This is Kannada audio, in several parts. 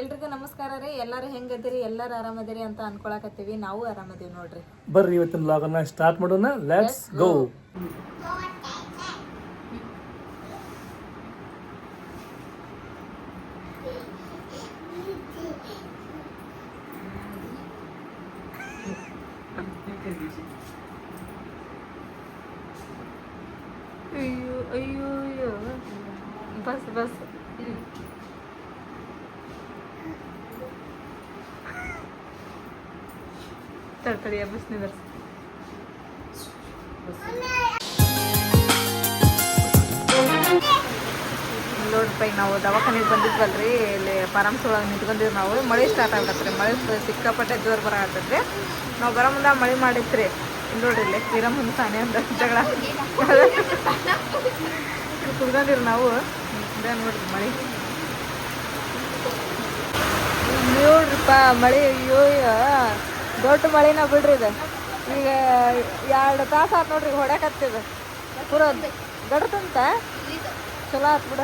ಎಲ್ರಿಗೂ ನಮಸ್ಕಾರ ರೀ. ಎಲ್ಲರೂ ಹೆಂಗದಿರಿ? ಎಲ್ಲರೂ ಆರಾಮದಿರಿ ಅಂತ ಅನ್ಕೊಳಕತ್ತೀವಿ. ನಾವು ಆರಾಮದೀವಿ ನೋಡ್ರಿ. ಬರ್ರಿ ಇವತ್ತಿನ ಲಾಗನ್ನ ಸ್ಟಾರ್ಟ್ ಮಾಡೋಣ. ಲೆಟ್ಸ್ ಗೋ ಅಯ್ಯೋ ಅಯ್ಯೋ ಅಯ್ಯೋ ಬಸ್ ಬಸ್ ತಡ್ತಡಿಯ ಬಸ್. ಬಸ್ನೇ ನೋಡ್ರಪ್ಪ ಈಗ ನಾವು ದವಾಖಾನೆಗೆ ಬಂದಿದ್ವಲ್ರಿ, ಇಲ್ಲಿ ಪರಮ್ಸ್ ಒಳಗೆ ನಾವು. ಮಳೆ ಸ್ಟಾರ್ಟ್ ಆಗತ್ತೆ ಮಳೆ ಸಿಕ್ಕಾಪಟ್ಟೆ ಜೋರು ಬರಕತ್ತೈತ್ರಿ ನಾವು ಬರೋ ಮುಂದೆ ಮಳೆ ಮಾಡಿತ್ರಿ. ನೋಡ್ರಿ ಇಲ್ಲಿ ಕಿರಮ್ ಮುಂದೆ ಸಾನೆ ಅಂತ ಜಗಳ. ಕುಡ್ಕೊಂಡಿರಿ ನಾವು. ನೋಡ್ರಿ ಮಳೆ. ನೋಡ್ರಿಪ್ಪ ಮಳೆ ಅಯ್ಯೋ. ದೊಡ್ಡ ಮಳೆನ ಬಿಡ್ರಿ ಇದು ಈಗ ಎರಡು ತಾಸು ಆತು ನೋಡ್ರಿ ಹೊಡ್ಯಾಕತ್ತಿದ ಪೂರ ಗಡ್ತಂತ ಚಲೋ ಆತ್ ಬಿಡ.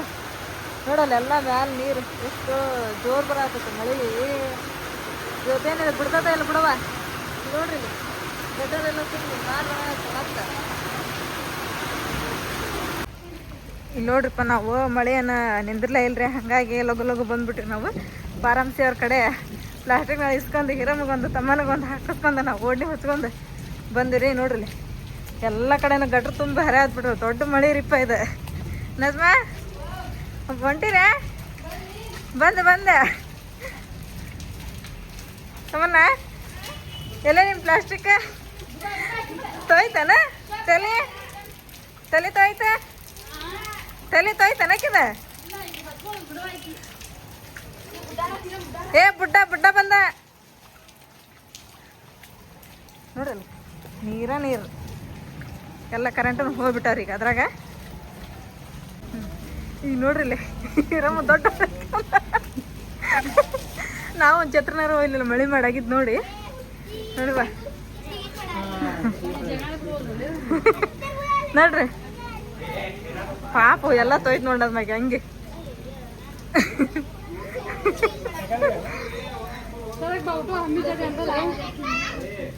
ನೋಡಲ್ಲ ಎಲ್ಲ ಮ್ಯಾಲ ನೀರು ಎಷ್ಟು ಜೋರು ಬರತ್ತೈತೆ ಮಳೆ. ಇವತ್ತೇನಿದೆ? ಬಿಡ್ತದ ಇಲ್ಲ ಬಿಡವ ನೋಡ್ರಿ. ಗಡ್ಡದೆಲ್ಲ ತುಂಬಿ ಮ್ಯಾಲ ಬರತ್ತ ಇಲ್ಲಿ ನೋಡ್ರಿಪ್ಪ ನಾವು ಮಳೆಯನ್ನ ನಿಂದಿರ್ಲೇ ಇಲ್ರಿ. ಹಾಗಾಗಿ ಲಗು ಲಗು ಬಂದ್ಬಿಟ್ರಿ ನಾವು. ಪಾರಮ್ಸಿ ಅವ್ರ ಕಡೆ. ಪ್ಲಾಸ್ಟಿಕ್ನ ಇಸ್ಕೊಂಡು ಹಿರಮಗೊಂದು ತಮ್ಮನಿಗೊಂದು ಹಾಕಿಸ್ಕೊಂಡು ನಾವು ಓಡಿ ಹೊಚ್ಕೊಂಡು ಬಂದಿರಿ ನೋಡ್ರಿ ಎಲ್ಲ ಕಡೆನೂ ಗಟ್ರ ತುಂಬ ಹರೆ ಆದ್ಬಿಟ್ರು, ದೊಡ್ಡ ಮಳೆ ರಿಪ್ಪ ಇದೆ. ನಜ್ಮಾ ಹೊಂಟಿರೇ ಬಂದು, ಬಂದೆ. ತಮ್ಮನ್ನ ಎಲ್ಲ ನಿಮ್ಮ ಪ್ಲಾಸ್ಟಿಕ್? ತೊಯ್ತಾನ? ತಲೆ? ತಲೆ ತೊಯ್ತ? ತಲೆ ತೊಯ್ತ ನಕ್ಕಿದ ಏ, ಬುಡ್ಡ ಬುಡ್ಡ ಬಂದ. ನೋಡಲ್ಲ ನೀರ, ನೀರು. ಎಲ್ಲ ಕರೆಂಟನ್ನು ಹೋಗ್ಬಿಟ್ಟವ್ರಿ ಈಗ ಅದ್ರಾಗ. ಈಗ ನೋಡ್ರಿ ಇಲ್ಲಿ ದೊಡ್ಡ ನಾವು ಒಂದು ಛತ್ರನಾರು ಹೋಗ್ಲಿಲ್ಲ, ಮಳೆ ಮಾಡಾಗಿದ್ದು ನೋಡಿ. ನೋಡಿ ಬಾ. ನೋಡ್ರಿ. ಪಾಪು, ಎಲ್ಲ ತೊಯ್ತು ನೋಡದ್ ಮ್ಯಾಗೆ ಹಂಗೆ.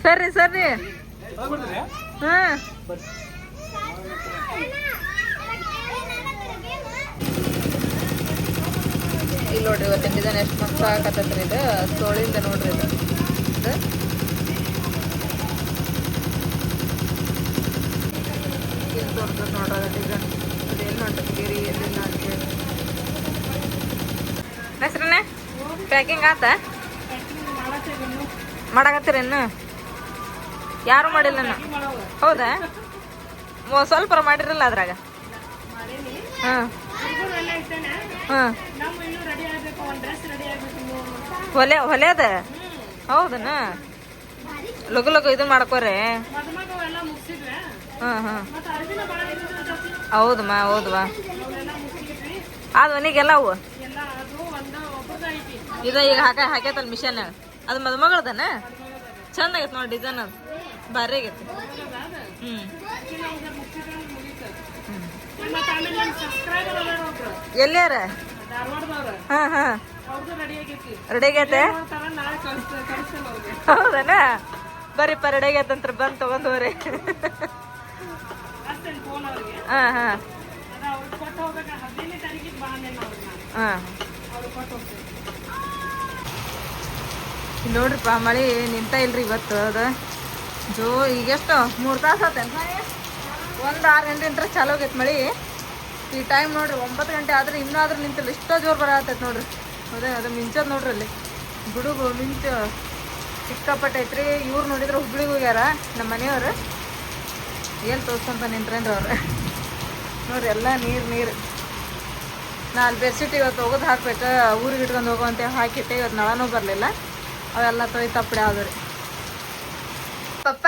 ಸರಿ ಸರಿ ಹಾ. ಇಲ್ಲಿ ನೋಡ್ರಿ ಇವತ್ತಿನ ಡಿಸೈನ್ ಎಷ್ಟು ಮಸ್ತ್ ಆಗತ್ತೈತ್ರಿ ಇದು. ತೋಳಿಂದ ನೋಡ್ರಿ ಇದು. ಇಲ್ಲಿ ತೋರ್ತದ ನೋಡ್ರಿ ಡಿಸೈನ್ ಅದೇನು ಗಿರಿ ಎಲ್ಲಿಲ್ಲ ಅಂತೇಳಿ ಹೆಸ್ರನ್ನ? ಪ್ಯಾಕಿಂಗ್ ಆತ? ಮಾಡಾಕತ್ತೀರೇನು ಯಾರು ಮಾಡಿಲ್ಲ ಹೌದಾ? ಸ್ವಲ್ಪ ಮಾಡಿರಲ್ಲ ಅದ್ರಾಗ? ಹಾಂ. ಹಾಂ. ಹೊಲೆ ಹೊಲೆ ಅದ? ಹೌದನ? ಲಗು ಲಗು ಇದು ಮಾಡ್ಕೋರಿ? ಹಾಂ ಹಾಂ. ಹೌದಮ್ಮ ಹೌದವಾ ಅದು ಮನೆಗೆಲ್ಲ ಅವು? ಇದು ಈಗ ಹಾಕ ಹಾಕೈತಲ್ ಮಿಷನ್ ಅದು ಮದುಮಗಳದನ? ಚಂದ ಆಗೈತೆ ನೋಡಿ ಡಿಸೈನ್ ಅದು. ಭಾರಿ ಆಗೈತೆ. ಹ್ಞೂ ಎಲ್ಲಿಯಾರ ಹಾಂ ಹಾಂ. ರೆಡಿ ಆಗೈತೆ? ಹೌದನ? ಬರ್ರಿಪ್ಪ ರೆಡಿ ಆಗೈತಂತ್ರ ಬಂದು ತಗೊಂಡು ಹೋಗ್ರಿ. ಹಾಂ ಹಾಂ. ಹಾಂ. ನೋಡ್ರಿಪ್ಪ, ಮಳೆ ನಿಂತ ಇಲ್ರಿ ಇವತ್ತು, ಅದ. ಜೋ, ಈಗೆಷ್ಟು? ಮೂರು ತಾಸು ಆತೇನು ಒಂದು ಆರು ಗಂಟೆ ಚಾಲು ಆಗೈತೆ ಮಳೆ. ಈ ಟೈಮ್ ನೋಡ್ರಿ, ಒಂಬತ್ತು ಗಂಟೆ ಆದ್ರೆ ಇನ್ನೂ ಆದ್ರೂ ನಿಂತಿಲ್ಲ. ಇಷ್ಟೋ ಜೋರು ಬರತ್ತೈತೆ ನೋಡ್ರಿ. ಅದೇ, ಅದು ಮಿಂಚದ್ ನೋಡ್ರಿ ಅಲ್ಲಿ. ಗುಡುಗು ಮಿಂಚು. ಸಿಕ್ಕಾಪಟ್ಟೈತ್ರಿ ಇವ್ರು ನೋಡಿದ್ರೆ ಹುಬ್ಳಿಗೆ ಹೋಗ್ಯಾರ ನಮ್ಮ ಮನೆಯವರು. ಏನು ತೋರ್ಸ್ಕೊಂತ ನಿಂತ್ರೇನ್ರಿ ಅವ್ರು. ನೋಡ್ರಿ, ಎಲ್ಲ ನೀರು ನೀರು. ನಾ ಅಲ್ಲಿ ಬೆಡ್ಶೀಟ್ ಇವತ್ತು ಒಗದು ಹಾಕ್ಬೇಕು. ಊರಿಗೆ ಇಟ್ಕೊಂಡು ಹೋಗುವಂತೆ ಹಾಕಿಟ್ಟೆ. ಇವತ್ತು ನಳನೂ ಬರಲಿಲ್ಲ. ಅವೆಲ್ಲ ತೊಳಿ ತಪ್ಪಡೆ ಆದ್ರಿ ಪಪ್ಪ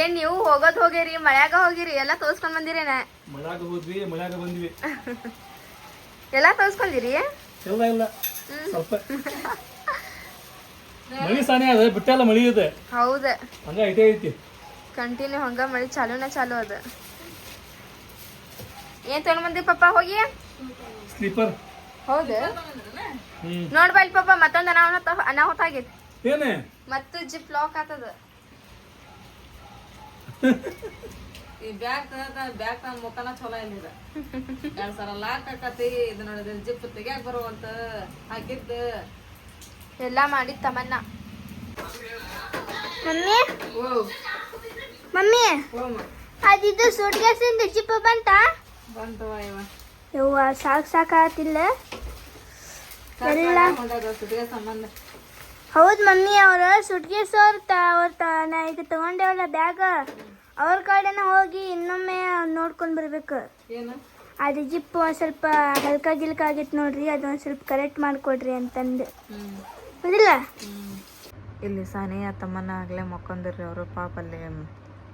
ಏನ್ ನೀವು ಹೋಗೋದ್ ಹೋಗಿರಿ ಮಳ್ಯಾಗ ಹೋಗಿರಿ ಎಲ್ಲ ತೋರ್ಸ್ಕೊಂಡ್ ಬಂದಿರೇನ? ಮಳ್ಯಾಗ ಹೋದ್ವಿ ಮಳ್ಯಾಗ ಬಂದ್ವಿ. ಎಲ್ಲ ತೋರ್ಸ್ಕೊಂಡಿರಿ? ಎಲ್ಲ ಇಲ್ಲ. ಸ್ವಲ್ಪ. ಮಳಿ ಸಾನೆ ಅದ ಬಿಟ್ಟಲ್ಲ ಮಳಿ ಇದೆ. ಹೌದ. ಹಂಗ ಐತೆ ಐತಿ. ಕಂಟಿನ್ಯೂ ಹಂಗ ಮಳಿ ಚಾಲೂನ ಚಾಲು ಅದ. ಏನ್ ತಗೊಂಡ್ ಬಂದಿ ಪಪ್ಪ ಹೋಗಿ? ಸ್ಲೀಪರ್ ಹೌದ. ಹ್ಮ್. ನೋಡ್ಬಲ್ ಪಾಪ ಮತ್ತೊಂದು ಅನಾಹುತ ಅನಾಹುತ ಆಗೈತಿ. ಏನೇ? ಮತ್ತು ಜಿಪ್ ಲಾಕ್ ಆತದ. ಈ ಬ್ಯಾಗ್ ಬ್ಯಾಗ್ ತನ್ನ ಮುಖನ ಚಲೋ ಇಲ್ಲ ಎರಡ್ ಸಲ ಲಾಕ್ ಹಾಕತಿ ಇದು ನೋಡಿದ್ರೆ ಜಿಪ್ ತೆಗ್ಯಾಕ ಬರುವಂತ ಹಾಕಿದ್ದು. ಎಲ್ಲಾ ಮಾಡಿದ್ ತಮನ್ನ. ಮಮ್ಮಿ? ಓ. ಮಮ್ಮಿ? ಅದಿದ್ದು ಸೂಟ್ ಗ್ಯಾಸಿಂದ ಜಿಪ್ ಬಂತ? ಬಂತವ ಇವ. ಯವ್ವ ಸಾಕು ಸಾಕಾತಿಲ್ಲ ಎಲ್ಲ ಸಂಬಂಧ ಹೌದ್ ಮಮ್ಮಿ ಅವರು ಸುಟ್ಕೇಸ್ ಅವ್ರ ತ ಅವ್ರ ತ ನಾ ಈಗ ತಗೊಂಡೇವಲ್ಲ ಬ್ಯಾಗ. ಅವ್ರ ಕಡೆನ ಹೋಗಿ ಇನ್ನೊಮ್ಮೆ ನೋಡ್ಕೊಂಡ್ ಬರ್ಬೇಕು. ಅದು ಜಿಪ್ ಒಂದು ಸ್ವಲ್ಪ ಹಲ್ಕ ಗಿಲ್ಕ ಆಗಿತ್ತು ನೋಡ್ರಿ ಅದೊಂದ್ ಸ್ವಲ್ಪ ಕರೆಕ್ಟ್ ಮಾಡಿಕೊಡ್ರಿ ಅಂತಂದು. ಹೌದಿಲ್ಲ ಇಲ್ಲಿ ಸಾನಿಯ ತಮ್ಮನ ಆಗ್ಲೇ ಮಕ್ಕೊಂದಿರ್ರಿ ಅವರು ಪಾಪ ಅಲ್ಲಿ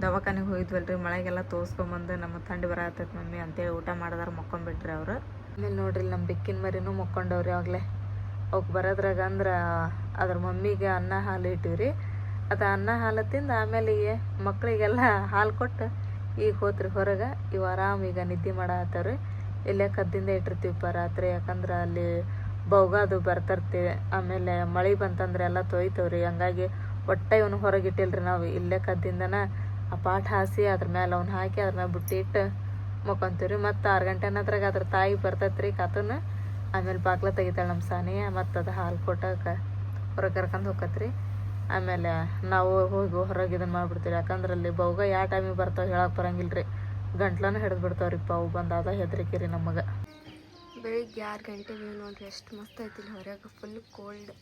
ದವಾಖಾನೆಗೆ ಹೋಗಿದ್ವಲ್ರಿ, ಮಳೆಗೆಲ್ಲ ತೋರಿಸ್ಕೊಂಬಂದು ನಮ್ಮ ಥಂಡಿ ಬರತ್ತೈತೆ ಮಮ್ಮಿ ಅಂತೇಳಿ ಊಟ ಮಾಡಿದಾರ ಮಕ್ಕೊಂಬಿಟ್ರಿ ಅವರು. ಆಮೇಲೆ ನೋಡ್ರಿ ನಮ್ಮ ಬೆಕ್ಕಿನ ಮರಿನೂ ಮಕ್ಕೊಂಡವ್ರಿ ಆಗಲೇ. ಅವಕ್ಕೆ ಬರೋದ್ರಾಗ ಅಂದ್ರೆ ಅದ್ರ ಮಮ್ಮಿಗೆ ಅನ್ನ ಹಾಲು ಇಟ್ಟಿವ್ರಿ. ಅದು ಅನ್ನ ಹಾಲು ತಿಂದು ಆಮೇಲೆ ಮಕ್ಕಳಿಗೆಲ್ಲ ಹಾಲು ಕೊಟ್ಟು ಈಗ ಹೋತ್ರಿ ಹೊರಗೆ, ಇವು ಆರಾಮ ಈಗ ನಿದ್ದೆ ಮಾಡತ್ತವ್ರಿ ಇಲ್ಲೇ ಕದ್ದಿಂದ ಇಟ್ಟಿರ್ತೀವಿ ರಾತ್ರಿ, ಯಾಕಂದ್ರೆ ಅಲ್ಲಿ ಬೌಗಾದು ಬರ್ತಿರ್ತೀವಿ ಆಮೇಲೆ ಮಳೆ ಬಂತಂದ್ರೆ ಎಲ್ಲ ತೊಯ್ತವ್ರಿ. ಹಂಗಾಗಿ ಒಟ್ಟ ಇವನು ಇಟ್ಟಿಲ್ರಿ ನಾವು. ಇಲ್ಲೇ ಕದ್ದಿಂದನ ಆ ಪಾಠ ಹಾಸಿ ಅದ್ರ ಮೇಲೆ ಅವ್ನು ಹಾಕಿ ಅದ್ರ ಮೇಲೆ ಬುಟ್ಟಿ ಇಟ್ಟು ರೀ ಮತ್ತು ಆರು ಗಂಟೆ ಅನ್ನೋದ್ರಾಗ ಅದ್ರ ತಾಯಿ ರೀ ಕಾತನ, ಆಮೇಲೆ ಬಾಗ್ಲ ತೆಗಿತಾಳೆ ನಮ್ಮ ಸಾನೆ, ಮತ್ತು ಅದು ಹಾಲು ಕೊಟ್ಟಾಗ ಹೊರಗೆ ಕರ್ಕೊಂಡು ಹೋಗತ್ರಿ ಆಮೇಲೆ ನಾವು ಹೋಗಿ ಹೊರಗೆ ಇದನ್ನು ಮಾಡಿಬಿಡ್ತೀವಿ ಯಾಕಂದ್ರೆ ಅಲ್ಲಿ ಬೌಗ ಯಾವ ಟೈಮಿಗೆ ಬರ್ತಾವೆ ಹೇಳಕ್ಕೆ ಬರಂಗಿಲ್ಲ ರೀ ಗಂಟ್ಲನ ಹಿಡಿದು ಬಿಡ್ತಾವ್ರಿ ಪಾವು ಬಂದಾದ ಹೆದರಿಕೆ ರೀ ನಮಗೆ. ಬೆಳಿಗ್ಗೆ ಆರು ಗಂಟೆ ವ್ಯೂ ನೋಡ್ರಿ ಎಷ್ಟು ಮಸ್ತ್ ಐತಿಲ್ಲ ಹೊರಗೆ ಫುಲ್ ಕೋಲ್ಡ್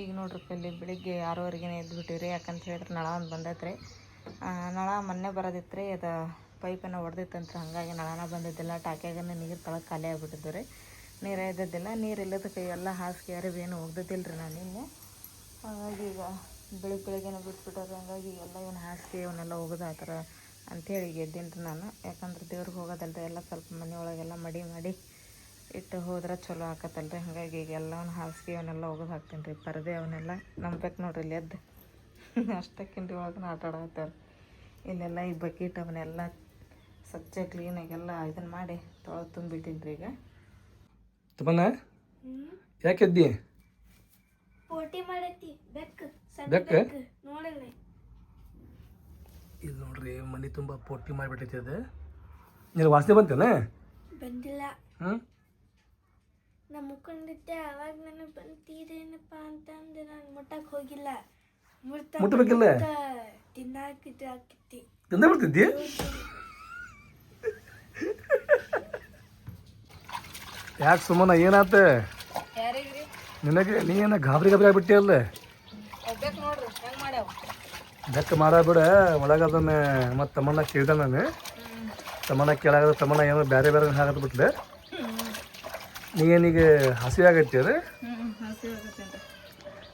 ಈಗ ನೋಡ್ರಿ ಇಲ್ಲಿ ಬೆಳಿಗ್ಗೆ ಆರೂವರೆಗೆ ಎದ್ದು ಬಿಟ್ಟಿವ್ರಿ. ಯಾಕಂತ ಹೇಳಿದ್ರೆ ನಳ ಒಂದು ರೀ ನಳ ಮೊನ್ನೆ ಬರೋದಿತ್ತು ರೀ ಅದು ಪೈಪನ್ನು ಹೊಡೆದಿತ್ತಂತ್ರ ಹಾಗಾಗಿ ನಳನ ಬಂದಿದ್ದಿಲ್ಲ. ಟಾಕ್ಯಾಗನ ನೀರು ತಳಗೆ ಖಾಲಿ ಆಗಿಬಿಟ್ಟಿದ್ದು ರೀ. ನೀರು ಇದ್ದಿದ್ದಿಲ್ಲ. ನೀರು ಇಲ್ಲದಕ್ಕೆ ಎಲ್ಲ ಹಾಸಿಗೆ ಅರಿವು ಏನು ಒಗ್ದಿದ್ದಿಲ್ಲ ರೀ ನಾನು ನಿನ್ನೆ. ಹಾಗಾಗಿ ಈಗ ಬೆಳಿಗ್ಗೆ ಬೆಳಿಗ್ಗೆನೇ ಬಿಟ್ಬಿಟ್ಟವ್ರಿ. ಹಂಗಾಗಿ ಎಲ್ಲ ಇವನು ಹಾಸಿಗೆ ಇವನ್ನೆಲ್ಲ ಒಗ್ದು ಆ ಥರ ಅಂಥೇಳಿ ಈಗ ಎದ್ದೀನಿ ರೀ ನಾನು. ಯಾಕಂದ್ರೆ ದೇವ್ರಿಗೆ ಹೋಗೋದಲ್ರಿ ಎಲ್ಲ ಸ್ವಲ್ಪ ಮನೆ ಒಳಗೆಲ್ಲ ಮಡಿ ಮಾಡಿ ಇಟ್ಟು ಹೋದ್ರೆ ಚಲೋ ಆಕತ್ತಲ್ರಿ. ಹಾಗಾಗಿ ಈಗ ಎಲ್ಲವನ್ನ ಹಾಸಿಗೆ ಅವನ್ನೆಲ್ಲ ಒಗದು ಹಾಕ್ತೀನಿ ರೀ ಪರದೆ ಅವನ್ನೆಲ್ಲ ನಂಬೇಕು ನೋಡ್ರಿ ಇಲ್ಲಿ ಎದ್ದು. ಅಷ್ಟಕ್ಕಿಂತ ಒಳಗೆ ಆಟ ಆಡತ್ತವ್ರಿ ಇಲ್ಲೆಲ್ಲ ಈ ಬಕೀಟ್ ಅವನ್ನೆಲ್ಲ ಸ್ವಚ್ಛ ಕ್ಲೀನಾಗೆಲ್ಲ ಇದನ್ನು ಮಾಡಿ ತೊಳೆದು ತುಂಬಿಟ್ಟಿನಿ ರೀ ಈಗ ತುಂಬ ಯಾಕೆ ಎದ್ದಿ? ಪೋಟಿ ಮಾಡೈತಿ ಬೆಕ್ ಬೆಕ್ಕ? ನೋಡಿಲ್ಲ ಇದು ನೋಡ್ರಿ ಮನೆ ತುಂಬ ಪೋಟಿ ಮಾಡಿಬಿಟ್ಟೈತಿ ಅದು. ನೀನು ವಾಸನೆ ಬಂತೇನ? ಬಂದಿಲ್ಲ. ಹ್ಞೂ ನಾ ಮುಕ್ಕೊಂಡಿದ್ದೆ ಅವಾಗ ನನಗೆ ಬಂತೀರೇನಪ್ಪ ಅಂತಂದು ನಾನು ಮುಟ್ಟಕ್ಕೆ ಹೋಗಿಲ್ಲ. ಮುಟ್ಟ ಮುಟ್ಟಬೇಕಿಲ್ಲ ತಿನ್ನಾಕಿದ್ದು ಹಾಕಿತ್ತಿ ತಿಂದ ಬಿಡ್ತಿದ್ದಿ? ಯಾಕೆ ಸುಮ್ಮನ ಏನಾತ? ನಿನಗೆ ನೀ ಏನ ಗಾಬರಿ ಗಾಬರಿ ಆಗ್ಬಿಟ್ಟಿ ಅಲ್ಲ ಬೆಕ್ಕ ಮಾಡಬಿಡ ಒಳಗೆ ಮತ್ತೆ ತಮ್ಮಣ್ಣ ತಮ್ಮನ್ನ ಕೇಳ್ದೆ ನಾನು. ತಮ್ಮನ್ನ ಕೇಳಾಗ ತಮ್ಮನ್ನ ಏನೋ ಬೇರೆ ಬೇರೆ ಹಾಕತ್ ಬಿಟ್ಲೆ ನೀ ಏನೀಗ ಹಸಿ ಆಗೈತಿ ಅದು. ಹ್ಞೂ ಹಸಿ ಹೋಗತ್ತೇನ್ರಿ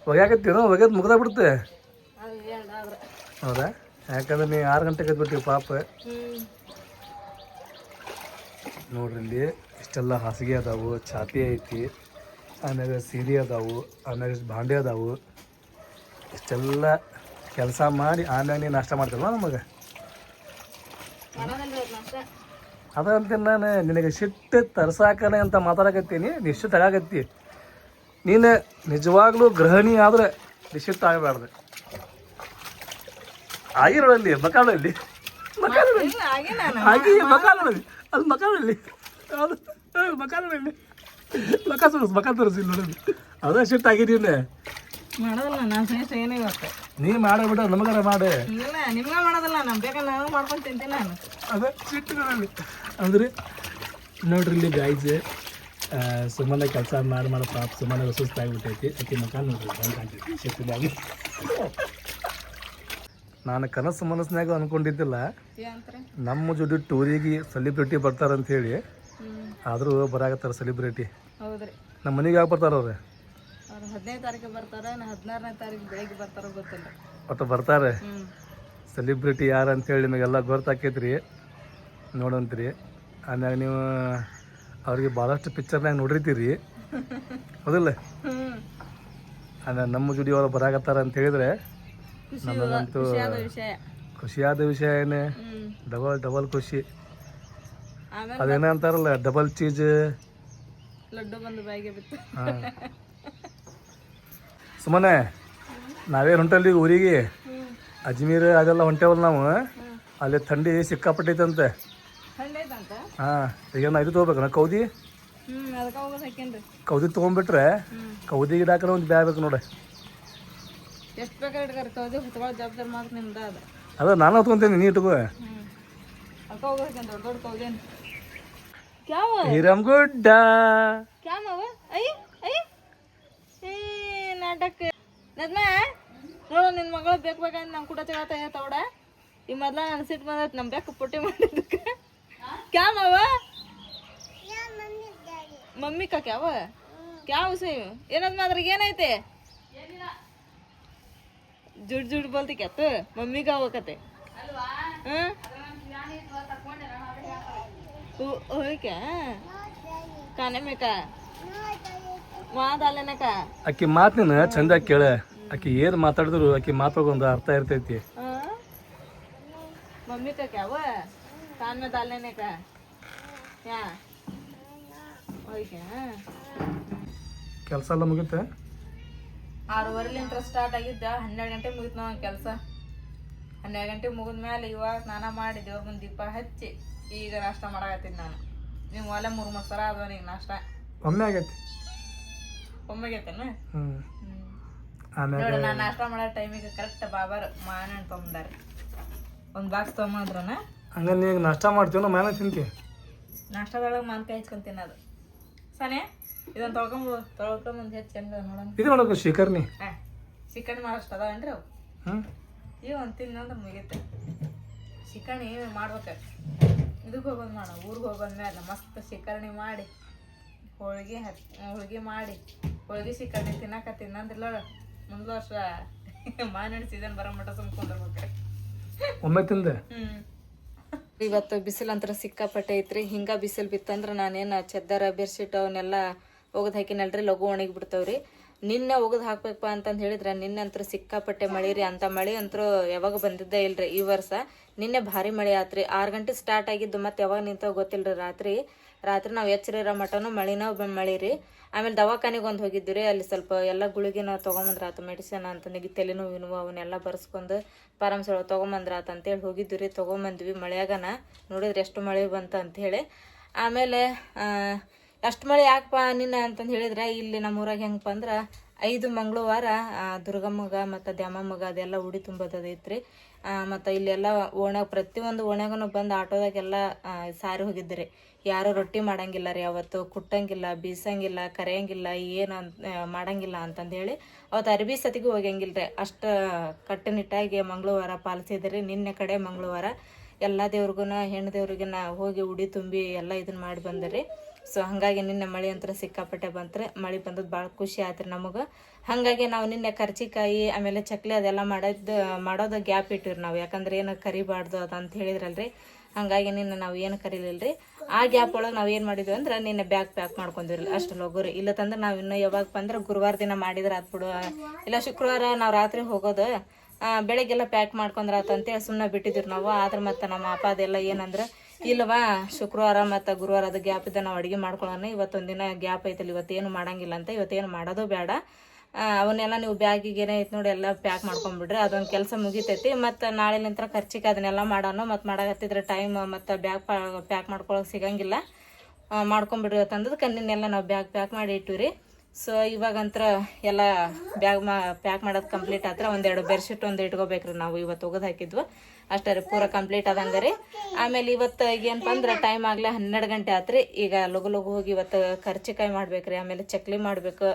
ಒಗ್ಯಾಕತ್ತೀನೋ ಒಗ್ಯದ್ ಮುಗ್ದ ಬಿಡುತ್ತೆ ಹೌದಾ? ಯಾಕಂದ್ರೆ ನೀ ಆರು ಗಂಟೆಗೆ ಎದ್ಬಿಟ್ಟಿವಿ ಪಾಪ. ನೋಡ್ರಿ ಇಲ್ಲಿ ಇಷ್ಟೆಲ್ಲ ಹಾಸಿಗೆ ಅದಾವು ಛಾತಿ ಐತಿ ಆಮೇಲೆ ಸೀರೆ ಅದಾವು ಆಮೇಲೆ ಇಷ್ಟು ಭಾಂಡೆ ಅದಾವು. ಇಷ್ಟೆಲ್ಲ ಕೆಲಸ ಮಾಡಿ ಆಮ್ಯಾಗ ನೀನು ನಾಷ್ಟ ಮಾಡ್ತಲ್ವ ನಮಗೆ? ಮಾಡೋದಲ್ರಿ ಅದು ನಾನು ನಿನಗೆ ಸಿಟ್ಟು ತರ್ಸಾಕನೆ ಅಂತ ಮಾತಾಡಕತ್ತೀನಿ ನಿಶ್ಚಿತ ಆಗತ್ತಿ. ನೀನು ನಿಜವಾಗ್ಲೂ ಗೃಹಿಣಿ ಆದ್ರೆ ನಿಶ್ಚಿತ ಆಗಬಾರ್ದು. ಆಗಿರೋಳಲ್ಲಿ ಮಕಾಳಲ್ಲಿ ಆಗಿ ಮಕಾಳಲ್ಲಿ ಅದು ಮಕಾಳಲ್ಲಿ ಅದು ಮಕಾಳಲ್ಲಿ ಮಕ ತೋರಿಸ್ ಮಕ ತೋರಿಸಿ ನೋಡಿ. ಅದೇ ಸಿಟ್ಟು ಆಗಿದ್ದೀನಿ ಮಾಡೋದಲ್ಲ ನಾನು ಶ್ರೇಷ್ಠ ಏನೋ ಇವತ್ತು. ನೀ ಮಾಡಬಿಡ ನಮಗಾರ ಮಾಡೆ. ಇಲ್ಲ ನಿಮ್ಗೆ ಮಾಡೋದಲ್ಲ ನಾನು ಬೇಕಾದ್ರೆ ನಾನು ಮಾಡ್ಕೊಂಡು ತಿಂತೀನಿ ನಾನು. ಅದ ಸಿಟ್ಟುಗಳಲ್ಲಿ. ಅಂದ್ರೆ ನೋಡ್ರಿ ಇಲ್ಲಿ ಗಾಯ್ಸ್ ಸುಮ್ಮನೆ ಕೆಲಸ ಮಾಡಿ ಮಾಡೋ ಪಾಪ ಸುಮ್ಮನೆ ಸುಸ್ತಾಗ್ಬಿಟ್ಟೈತಿ ಅತಿ ಮಕ ನೋಡ್ರಿ ಶಕ್ತಿಯಾಗಿ. ನಾನು ಕನಸು ಮನಸ್ಸಿನಾಗ ಅನ್ಕೊಂಡಿದ್ದಿಲ್ಲ. ನಮ್ಮ ಜೊತೆ ಟೂರಿಗೆ ಸೆಲಿಬ್ರಿಟಿ ಬರ್ತಾರಂತ ಹೇಳಿ ಆದರೂ ಬರಾಕತ್ತಾರ ಸೆಲಿಬ್ರಿಟಿ ನಮ್ಮ ಮನೆಗೆ ಯಾಕೆ ಬರ್ತಾರ ಅವ್ರೆ? ಹದಿನೈದು ಬರ್ತಾರ ಹದಿನಾರನೇ ತಾರೀಕು ಬೆಳಿಗ್ಗೆ ಬರ್ತಾರೋ ಗೊತ್ತಿಲ್ಲ. ಒಟ್ಟು ಬರ್ತಾರೆ? ಸೆಲಿಬ್ರಿಟಿ ಯಾರು ಅಂತೇಳಿ ನಿಮಗೆಲ್ಲ ಗೊತ್ತಾಕೈತ್ರಿ. ನೋಡಂತ್ರಿ. ಅಂದಾಗ ನೀವು ಅವ್ರಿಗೆ ಭಾಳಷ್ಟು ಪಿಕ್ಚರ್ನಾಗ ನೋಡಿರ್ತೀರಿ. ಹೌದಲ್ಲ? ಆಮೇಲೆ ನಮ್ಮ ಜುಡಿ ಅವ್ರು ಬರಾಕತ್ತಾರ ಅಂತ ಹೇಳಿದ್ರೆ ನಮಗಂತೂ ಖುಷಿಯಾದ ವಿಷಯ. ಏನೇ? ಡಬಲ್ ಡಬಲ್ ಖುಷಿ. ಅದೇನಂತಾರಲ್ಲ ಅದೇನ ಅಂತಾರಲ್ಲ ಡಬಲ್ ಚೀಸ್. ಲಡ್ಡು ಬಂದು ಬಾಯಿಗೆ ಬಿತ್ತು. ಸುಮ್ಮನೆ ನಾವೇ ಹೊಂಟಲ್ಲಿ ಊರಿಗೆ. ಅಜ್ಮೀರ್ ಅದೆಲ್ಲ ಹೊಂಟೇವಲ್ಲ ನಾವು. ಅಲ್ಲಿ ಥಂಡಿ ಸಿಕ್ಕಾಪಟ್ಟೈತಂತೆ. ಹಾಂ ಈಗ ಕೌದಿ? ಕೌದಿ ತೊಗೊಂಬಿಟ್ರೆ ಕೌದಿ ಗಿಡಾಕನ ಒಂದು ಬ್ಯಾ ಬೇಕು ಎಷ್ಟು ಜವಾಬ್ದಾರಿ ಅದ. ನಾನು ಹೊತ್ಕೊಂತೀನಿ ನೀ ಇಟ್ಕೋ. ಹಿರಮ್ ಗುಡ್ಡ ನಾಟಕ. ನದ್ಮ ನೋಡು ನಿನ್ನ ಮಗಳು ಬೇಕು ಬೇಕಂತ ನಮ್ಮ ಕೂಡ ತಗೋತಾ ತವಡ ಈ ಮೊದ್ಲ ಅನ್ಸಿಟ್ ಬಂದತ್ ನಮ್ಮ ಬೇಕು ಪುಟ್ಟಿ ಮಾಡಿದ್ದಕ್ಕೆ. ಕ್ಯಾ ಮಾವ ಮಮ್ಮಿ ಕಾ ಕ್ಯಾವ ಕ್ಯಾ ಉಸೆ ಏನದ್ ಮಾತ್ರ ಏನೈತೆ ಜುಡ್ ಜುಡ್ ಬೋಲ್ತಿ ಕ್ಯಾತ ಮಮ್ಮಿ का ಕತೆ ಹ್ಮ್ ओ- होय क्या काने में का वहाँ डालेने का ಆಕಿ ಮಾತಿನ ಚಂದ ಕೇಳ ಆಕಿ ಏನು ಮಾತಾಡಿದ್ರು ಆಕಿ ಮಾತಾಡೋದು ಅರ್ಥ ಇರ್ತೈತಿ हाँ? मम्मी का क्या वो कान में डाल लेने का क्या वही क्या ಕೆಲಸ ಎಲ್ಲ ಮುಗಿತೆ ಆರೂವರೆಲಿಂದ ಸ್ಟಾರ್ಟ್ ಆಗಿದ್ದ ಹನ್ನೆರಡು ಗಂಟೆ ಮುಗಿತು ನಾವು ಕೆಲಸ ಹನ್ನೆರಡು ಗಂಟೆ ಮುಗಿದ ಮೇಲೆ ಇವಾಗ ಸ್ನಾನ ಮಾಡಿ ದೇವ್ರ ಮುಂದೆ ದೀಪ ಹಚ್ಚಿ ಈಗ ನಾಷ್ಟ ಮಾಡಾಕತ್ತೀನಿ ನಾನು ನೀವು ಒಲೆ ಮೂರು ಮೂರು ಸರ ಅದ ಈಗ ನಾಷ್ಟ ಒಮ್ಮೆ ಆಗೈತಿ ಒಮ್ಮೆಗೈತೇನ ಹ್ಞೂ ಹ್ಞೂ ಆಮ್ಯಾಗ ನೋಡಿ ನಾನು ನಾಷ್ಟ ಮಾಡೋ ಟೈಮಿಗೆ ಕರೆಕ್ಟ್ ಬಾಬಾರ್ ಮಾವಿನಹಣ್ಣು ತೊಗೊಂಬಂದಾರ ಒಂದು ಬಾಕ್ಸ್ ತೊಗೊಂಬಂದ್ರನ ಹಂಗ ನೀ ಈಗ ನಾಷ್ಟ ಮಾಡ್ತೀವಿ ನಾವು ಮ್ಯಾಲ ತಿಂತೀವಿ ನಾಷ್ಟದೊಳಗೆ ಮಾನ್ಕಾಯಿ ಹಚ್ಕೊಂಡ್ ತಿನ್ನೋದು ಸನೆ ಇದನ್ನು ತೊಳ್ಕೊಂಬ ತೊಳ್ಕೊಂಬಂದು ಹೆಚ್ಚು ಚಂದ ನೋಡೋಣ. ಇದು ಮಾಡೋಕೆ ಶಿಖರ್ನಿ ಹಾಂ ಚಿಕನ್ ಮಾಡೋಷ್ಟು ಅದಾವೇನ್ರಿ ಅವು? ಹ್ಞೂ ಈ ಒಂದು ತಿನ್ನಂದ್ರೆ ಮುಗಿಯುತ್ತೆ ಏನು ಮಾಡ್ಬೇಕು? ಇದಕ್ಕೆ ಹೋಗೋದು ಮಾಡ ಊರಿಗೆ ಹೋಗೋದ್ಮೇಲೆ ಮಸ್ತ್ ಶಿಕರ್ಣಿ ಮಾಡಿ. ಹೋಳಿಗೆ ಹತ್ ಹೋಳ್ಗೆ ಮಾಡಿ. ಹೋಳ್ಗೆ ಶಿಕರ್ಣಿ ತಿನ್ನಕ ತಿನ್ನಂದಿಲ್ಲ ಮುಂದೆ ವರ್ಷ ಮಾವಿನ ಸೀಸನ್ ಬರೋ ಮಟ್ಟ ಸುಮ್ಕೊಂಡಿರ್ಬೇಕು ಒಮ್ಮೆ ತಿಂದೆ? ಇವತ್ತು ಬಿಸಿಲು ಅಂತರ ಸಿಕ್ಕಾಪಟ್ಟೆ ಐತ್ರಿ. ಹಿಂಗ ಬಿಸಿಲು ಬಿತ್ತಂದ್ರ ನಾನೇನು ಚದ್ದರ ಬೆಡ್ಶೀಟ್ ಅವನ್ನೆಲ್ಲ ಒಗದ್ ಹಾಕಿನಲ್ರಿ ಲಘು ಒಣಗಿ ಬಿಡ್ತಾವ್ರಿ. ನಿನ್ನೆ ಒಗದ್ ಹಾಕ್ಬೇಕಪ್ಪ ಅಂತಂದು ಹೇಳಿದ್ರೆ, ನಿನ್ನೆ ಅಂತೂ ಸಿಕ್ಕಾಪಟ್ಟೆ ಮಳೆ ರೀ. ಅಂತ ಮಳೆ ಅಂತೂ ಯಾವಾಗ ಬಂದಿದ್ದೇ ಇಲ್ರಿ ಈ ವರ್ಷ. ನಿನ್ನೆ ಭಾರಿ ಮಳೆ ಆತ್ರಿ. ಆರು ಗಂಟೆ ಸ್ಟಾರ್ಟ್ ಆಗಿದ್ದು ಮತ್ತೆ ಯಾವಾಗ ನಿಂತಾವ ಗೊತ್ತಿಲ್ರಿ ರಾತ್ರಿ. ರಾತ್ರಿ ನಾವು ಎಚ್ಚರಿರೋ ಮಟನು ಮಳಿನ ಮಳಿ ರೀ ಆಮೇಲೆ ದವಾಖಾನಿಗೆ ಒಂದು ಹೋಗಿದ್ವಿ ರೀ ಅಲ್ಲಿ ಸ್ವಲ್ಪ ಎಲ್ಲ ಗುಳಿಗೆನ ತೊಗೊಂಬಂದ್ರಾತು ಮೆಡಿಸಿನ್ ಅಂತ ತಲೆನೋವು ಅವನ್ನೆಲ್ಲ ಬರ್ಸ್ಕೊಂಡು ಪಾರಾಮ್ಸೊಳ ತೊಗೊಂಬಂದ್ರಾತು ಅಂತೇಳಿ ಹೋಗಿದ್ವಿ ರೀ ತೊಗೊಂಬಂದ್ವಿ ಮಳೆಯಾಗನ. ನೋಡಿದ್ರೆ ಎಷ್ಟು ಮಳೆ ಬಂತು ಅಂಥೇಳಿ ಆಮೇಲೆ ಅಷ್ಟು ಮಳೆ ಯಾಕಪ್ಪ ನಿನ್ನ ಅಂತಂದು ಹೇಳಿದ್ರೆ, ಇಲ್ಲಿ ನಮ್ಮ ಊರಾಗ ಹೆಂಗಪ್ಪ ಅಂದ್ರೆ ಐದು ಮಂಗಳವಾರ ದುರ್ಗಮ್ಮಗ ಮತ್ತು ದ್ಯಾಮಮ್ಮಗ ಅದೆಲ್ಲ ಉಡಿ ತುಂಬೋದೈತ್ರಿ. ಮತ್ತು ಇಲ್ಲೆಲ್ಲ ಓಣಾಗ ಪ್ರತಿಯೊಂದು ಓಣ್ಯಾಗನು ಬಂದು ಆಟೋದಾಗೆಲ್ಲ ಸಾರಿ ಹೋಗಿದ್ರಿ. ಯಾರೂ ರೊಟ್ಟಿ ಮಾಡಂಗಿಲ್ಲ ರೀ ಅವತ್ತು, ಕುಟ್ಟಂಗಿಲ್ಲ, ಬೀಸಂಗಿಲ್ಲ, ಕರೆಯಂಗಿಲ್ಲ, ಏನು ಮಾಡಂಗಿಲ್ಲ ಅಂತಂದು ಹೇಳಿ ಅವತ್ತು ಅರಬಿ ಸತಿಗೂ ಹೋಗಂಗಿಲ್ಲ ರೀ. ಅಷ್ಟು ಕಟ್ಟುನಿಟ್ಟಾಗಿ ಮಂಗಳವಾರ ಪಾಲಿಸಿದ್ರಿ. ನಿನ್ನೆ ಕಡೆ ಮಂಗಳವಾರ ಎಲ್ಲ ದೇವ್ರಿಗೂ ಹೆಣ್ಣು ದೇವ್ರಿಗೆ ಹೋಗಿ ಉಡಿ ತುಂಬಿ ಎಲ್ಲ ಇದನ್ನ ಮಾಡಿ ಬಂದ್ರಿ. ಸೊ ಹಾಗಾಗಿ ನಿನ್ನೆ ಮಳೆ ಅಂತ ಸಿಕ್ಕಾಪಟ್ಟೆ ಬಂತ್ರೆ, ಮಳೆ ಬಂದದ್ದು ಭಾಳ ಖುಷಿ ಆತ್ರಿ ನಮಗೆ. ಹಾಗಾಗಿ ನಾವು ನಿನ್ನೆ ಕರ್ಚಿಕಾಯಿ, ಆಮೇಲೆ ಚಕ್ಲಿ ಅದೆಲ್ಲ ಮಾಡೋದು ಮಾಡೋದು ಗ್ಯಾಪ್ ಇಟ್ಟಿವ್ರಿ ನಾವು. ಯಾಕಂದ್ರೆ ಏನು ಕರಿಬಾರ್ದು ಅಂತ ಹೇಳಿದ್ರಲ್ರಿ. ಹಾಗಾಗಿ ನಿನ್ನೆ ನಾವು ಏನು ಕರೀಲಿಲ್ಲ ರೀ ಆ ಗ್ಯಾಪ್ ಒಳಗೆ ನಾವು ಏನು ಮಾಡಿದ್ವಿ ಅಂದ್ರೆ ನಿನ್ನೆ ಬ್ಯಾಗ್ ಪ್ಯಾಕ್ ಮಾಡ್ಕೊಂಡಿರಲಿಲ್ಲ ಅಷ್ಟು ಲಗುರಿ ಇಲ್ಲ ತಂದ್ರೆ ನಾವು ಇನ್ನೂ ಯಾವಾಗ ಬಂದ್ರೆ ಗುರುವಾರ ದಿನ ಮಾಡಿದ್ರೆ ಆತ್ ಬಿಡು. ಇಲ್ಲ ಶುಕ್ರವಾರ ನಾವು ರಾತ್ರಿ ಹೋಗೋದು ಬೆಳಗ್ಗೆಲ್ಲ ಪ್ಯಾಕ್ ಮಾಡ್ಕೊಂಡ್ರೆ ಅಂತೇಳಿ ಸುಮ್ಮನೆ ಬಿಟ್ಟಿದ್ರು ನಾವು. ಆದ್ರೆ ಮತ್ತೆ ನಮ್ಮ ಅಪ್ಪ ಅದೆಲ್ಲ ಏನಂದ್ರೆ ಇಲ್ವಾ ಶುಕ್ರವಾರ ಮತ್ತು ಗುರುವಾರ ಅದು ಗ್ಯಾಪ್ ಇದ್ದ ನಾವು ಅಡುಗೆ ಮಾಡ್ಕೊಳ್ಳೋಣ ಇವತ್ತೊಂದು ದಿನ ಗ್ಯಾಪ್ ಐತಲ್ಲ, ಇವತ್ತೇನು ಮಾಡಂಗಿಲ್ಲ ಅಂತ, ಇವತ್ತೇನು ಮಾಡೋದು ಬೇಡ. ಅವನ್ನೆಲ್ಲ ನೀವು ಬ್ಯಾಗಿಗೆ ಏನೈತೆ ನೋಡಿ ಎಲ್ಲ ಪ್ಯಾಕ್ ಮಾಡ್ಕೊಂಬಿಡ್ರಿ, ಅದೊಂದು ಕೆಲಸ ಮುಗಿತೈತಿ. ಮತ್ತು ನಾಳೆ ನಂತರ ಖರ್ಚಿಗೆ ಅದನ್ನೆಲ್ಲ ಮಾಡೋಣ. ಮತ್ತು ಮಾಡಕತ್ತಿದ್ರೆ ಟೈಮ್ ಮತ್ತು ಬ್ಯಾಗ್ ಪ್ಯಾಕ್ ಮಾಡ್ಕೊಳಕ್ಕೆ ಸಿಗಂಗಿಲ್ಲ. ಮಾಡ್ಕೊಂಬಿಡ್ರಿ ಅಂತಂದದಕ್ಕೆ ಕಣ್ಣಿನೆಲ್ಲ ನಾವು ಬ್ಯಾಗ್ ಪ್ಯಾಕ್ ಮಾಡಿ ಇಟ್ಟಿವ್ರಿ. ಸೊ ಇವಾಗಂತ್ರ ಎಲ್ಲ ಬ್ಯಾಗ್ ಮಾ, ಪ್ಯಾಕ್ ಮಾಡೋದು ಕಂಪ್ಲೀಟ್ ಆದ್ರೆ ಒಂದೆರಡು ಬೆಡ್ಶೀಟ್ ಒಂದು ಇಟ್ಕೋಬೇಕ್ರಿ ನಾವು. ಇವತ್ತು ಒಗದು ಹಾಕಿದ್ವು. ಅಷ್ಟೇ ರೀ ಪೂರ ಕಂಪ್ಲೀಟ್ ಆದಂಗೆ ರೀ. ಆಮೇಲೆ ಇವತ್ತು ಏನಪ್ಪ ಅಂದ್ರೆ ಟೈಮ್ ಆಗಲೇ ಹನ್ನೆರಡು ಗಂಟೆ ಆತ್ರಿ. ಈಗ ಲಗು ಲಘು ಹೋಗಿ ಇವತ್ತು ಖರ್ಚಿಕಾಯಿ ಮಾಡ್ಬೇಕ್ರಿ, ಆಮೇಲೆ ಚಕ್ಲಿ ಮಾಡಬೇಕು.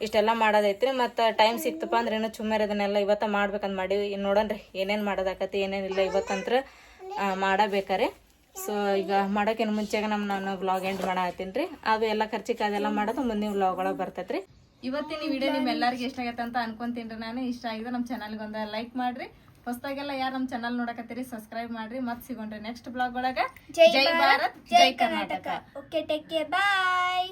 ಇಷ್ಟೆಲ್ಲ ಮಾಡೋದೈತ್ರಿ. ಮತ್ತು ಟೈಮ್ ಸಿಕ್ತಪ್ಪ ಅಂದ್ರೆ ಏನೋ ಚುಮ್ಮರಿ ಅದನ್ನೆಲ್ಲ ಇವತ್ತು ಮಾಡ್ಬೇಕಂತ ಮಾಡಿ. ಇನ್ನು ರೀ ಏನೇನು ಮಾಡೋದಾಕತಿ, ಏನೇನಿಲ್ಲ ಇವತ್ತಂತ್ರ ಮಾಡಬೇಕಾರೆ. ಸೊ ಈಗ ಮಾಡೋಕ್ಕಿಂತ ಮುಂಚೆಗೆ ನಮ್ಮ ನಾನು ವ್ಲಾಗ್ ಎಂಡ್ ಮಾಡತ್ತೀನಿ ರೀ. ಅದು ಎಲ್ಲ ಖರ್ಚಿಗೆ ಅದೆಲ್ಲ ಮಾಡೋದು ಮುಂದಿನ ವ್ಲಾಗ್ ಒಳಗೆ ಬರ್ತೈತ್ರಿ ಇವತ್ತಿನ ವಿಡಿಯೋ ನಿಮ್ಮೆಲ್ಲರಿಗೆ ಇಷ್ಟ ಆಗೈತೆ ಅಂತ ಅನ್ಕೊಂತೀನಿ ರೀ ನಾನು. ಇಷ್ಟ ಆಗಿದೆ ನಮ್ಮ ಚಾನಲ್ಗೆ ಒಂದು ಲೈಕ್ ಮಾಡ್ರಿ. ಹೊಸದಾಗೆಲ್ಲ ಯಾರು ನಮ್ಮ ಚಾನಲ್ ನೋಡಕತ್ತೀರಿ ಸಬ್ಸ್ಕ್ರೈಬ್ ಮಾಡ್ರಿ. ಮತ್ತೆ ಸಿಗೋಣ್ರಿ ನೆಕ್ಸ್ಟ್ ಬ್ಲಾಗ್ ಒಳಗೆ. ಜೈ ಭಾರತ್ ಜೈ Karnataka. Okay take care bye